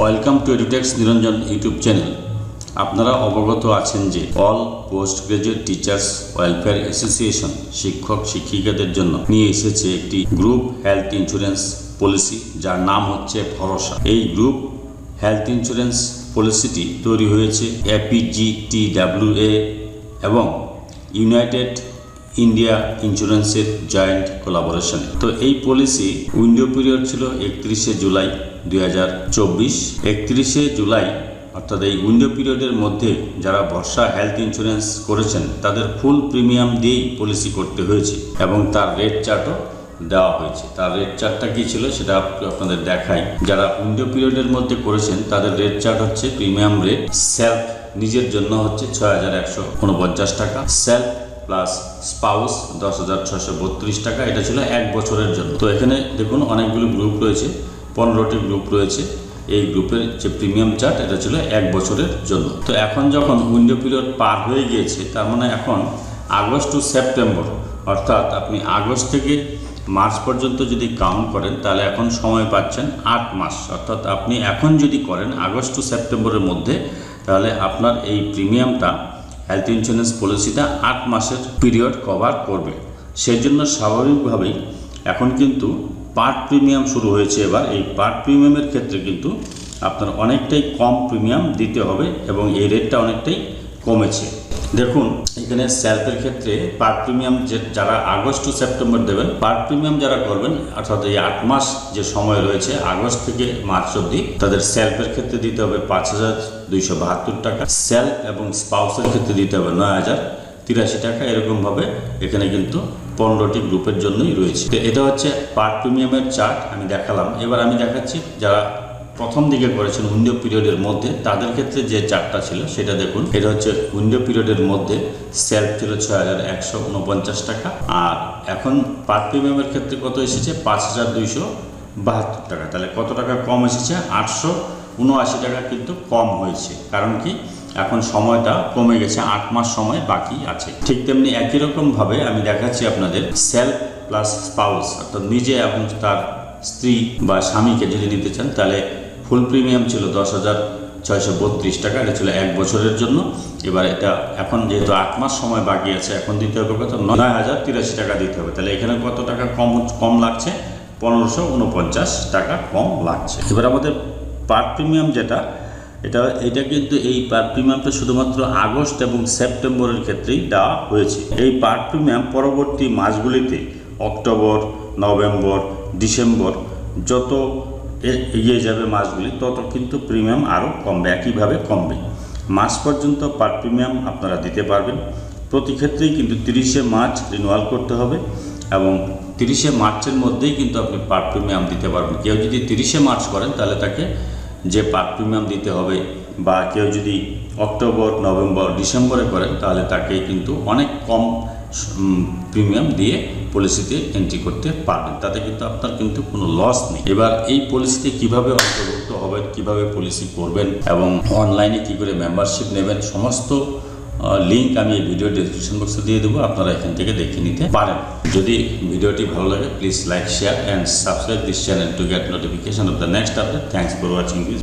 Welcome to Edutex Niranjan YouTube channel. আপনারা অবগত আছেন যে all post graduate teachers welfare association শিক্ষক শিক্ষিকাদের জন্য নিয়ে এসেছে একটি গ্রুপ হেলথ ইন্স্যুরেন্স পলিসি, যার নাম হচ্ছে ভরসা। এই গ্রুপ হেলথ ইন্স্যুরেন্স পলিসিটি তৈরি হয়েছে এপিজিটিডাব্লিউএ এবং ইউনাইটেড ইন্ডিয়া ইন্স্যুরেন্সের জয়েন্ট কোলাবোরেশন তো এই পলিসি উইন্ডো পিরিয়ড ছিল একত্রিশে জুলাই দুই হাজার চব্বিশ। একত্রিশে জুলাই, অর্থাৎ এই উইন্ডো পিরিয়ডের মধ্যে যারা বর্ষা হেলথ ইন্স্যুরেন্স করেছেন, তাদের ফুল প্রিমিয়াম দিয়েই পলিসি করতে হয়েছে এবং তার রেট চার্টও দেওয়া হয়েছে। তার রেট চার্টটা কী ছিল সেটা আপ- আপনাদের দেখাই। যারা উইন্ডো পিরিয়ডের মধ্যে করেছেন, তাদের রেট চার্ট হচ্ছে প্রিমিয়াম রেট সেলফ নিজের জন্য হচ্ছে ছয় হাজার একশো উনপঞ্চাশ টাকা। সেলফ প্লাস স্পাউস দশ হাজার ছশো বত্রিশ টাকা, এটা ছিল এক বছরের জন্য। তো এখানে দেখুন অনেকগুলো গ্রুপ রয়েছে, পনেরোটি গ্রুপ রয়েছে। এই গ্রুপের যে প্রিমিয়াম চার্ট এটা ছিল এক বছরের জন্য। তো এখন যখন উইন্ডো পিরিয়ড পার হয়ে গিয়েছে, তার মানে এখন আগস্ট টু সেপ্টেম্বর অর্থাৎ আপনি আগস্ট থেকে মার্চ পর্যন্ত যদি কাউন্ট করেন, তাহলে এখন সময় পাচ্ছেন আট মাস। অর্থাৎ আপনি এখন যদি করেন আগস্ট টু সেপ্টেম্বরের মধ্যে, তাহলে আপনার এই প্রিমিয়ামটা হেলথ ইন্স্যুরেন্স পলিসিটা আট মাসের পিরিয়ড কভার করবে। সেই জন্য স্বাভাবিকভাবেই এখন কিন্তু পার্ট প্রিমিয়াম শুরু হয়েছে এবার। এই পার্ট প্রিমিয়ামের ক্ষেত্রে কিন্তু আপনার অনেকটাই কম প্রিমিয়াম দিতে হবে এবং এই রেটটা অনেকটাই কমেছে। দেখুন, এখানে স্যালফের ক্ষেত্রে পার্ট প্রিমিয়াম যে যারা আগস্ট টু সেপ্টেম্বর দেবেন পার্ট প্রিমিয়াম যারা করবেন, অর্থাৎ এই আট মাস যে সময় রয়েছে, আগস্ট থেকে মার্চ অবধি, তাদের সেলফের ক্ষেত্রে দিতে হবে পাঁচ হাজার দুইশো বাহাত্তর টাকা। সেলফ এবং স্পাউসের ক্ষেত্রে দিতে হবে নয় হাজার তিরাশি টাকা। এরকমভাবে এখানে কিন্তু পনেরোটি গ্রুপের জন্যই রয়েছে। তো এটা হচ্ছে পার্ট প্রিমিয়ামের চার্ট আমি দেখালাম। এবার আমি দেখাচ্ছি যারা প্রথম দিকে করেছেন উইন্ডো পিরিয়ডের মধ্যে, তাদের ক্ষেত্রে যে চার্টটা ছিল সেটা দেখুন। এটা হচ্ছে উইন্ডো পিরিয়ডের মধ্যে সেলফ ছিল ছয় হাজার একশো উনপঞ্চাশ টাকা, আর এখন পার প্রিমিয়ামের ক্ষেত্রে কত এসেছে? পাঁচ হাজার দুইশো বাহাত্তর টাকা। তাহলে কত টাকা কম এসেছে? আটশো উনআশি টাকা কিন্তু কম হয়েছে। কারণ কি? এখন সময়টা কমে গেছে, আট মাস সময় বাকি আছে। ঠিক তেমনি একই রকমভাবে আমি দেখাচ্ছি আপনাদের সেলফ প্লাস স্পাউস, অর্থাৎ নিজে এবং তার স্ত্রী বা স্বামীকে যদি নিতে চান, তাহলে ফুল প্রিমিয়াম ছিল দশ হাজার ছয়শো বত্রিশ টাকা, এটা ছিল এক বছরের জন্য। এবার এটা এখন যেহেতু আট মাস সময় বাকি আছে, এখন দিতে হবে কত? নয় হাজার তিরাশি টাকা দিতে হবে। তাহলে এখানে কত টাকা কম কম লাগছে? পনেরোশো উনপঞ্চাশ টাকা কম লাগছে। এবার আমাদের পার প্রিমিয়াম যেটা, এটা এটা কিন্তু এই পার প্রিমিয়ামটা শুধুমাত্র আগস্ট এবং সেপ্টেম্বরের ক্ষেত্রেই দেওয়া হয়েছে। এই পার প্রিমিয়াম পরবর্তী মাসগুলিতে অক্টোবর, নভেম্বর, ডিসেম্বর, যত এগিয়ে যাবে মাসগুলি, তত কিন্তু প্রিমিয়াম আরও কমবে, একইভাবে কমবে। মাস পর্যন্ত পার প্রিমিয়াম আপনারা দিতে পারবেন। প্রতি ক্ষেত্রেই কিন্তু তিরিশে মার্চ রিনুয়াল করতে হবে এবং তিরিশে মার্চের মধ্যেই কিন্তু আপনি পার প্রিমিয়াম দিতে পারবেন। কেউ যদি তিরিশে মার্চ করেন, তাহলে তাকে যে পার প্রিমিয়াম দিতে হবে বা কেউ যদি অক্টোবর, নভেম্বর, ডিসেম্বরে করেন, তাহলে তাকে কিন্তু অনেক কম প্রিমিয়াম দিয়ে পলিসিতে এন্ট্রি করতে পারবেন। তাতে কিন্তু আপনার কিন্তু কোনো লস নেই। এবার এই পলিসিতে কীভাবে অন্তর্ভুক্ত হবেন, কীভাবে পলিসি করবেন এবং অনলাইনে কি করে মেম্বারশিপ নেবেন, সমস্ত লিঙ্ক আমি এই ভিডিও ডিসক্রিপশন বক্সে দিয়ে দেবো, আপনারা এখান থেকে দেখে নিতে পারেন। যদি ভিডিওটি ভালো লাগে please like share and subscribe this channel to get notification of the next update thanks for watching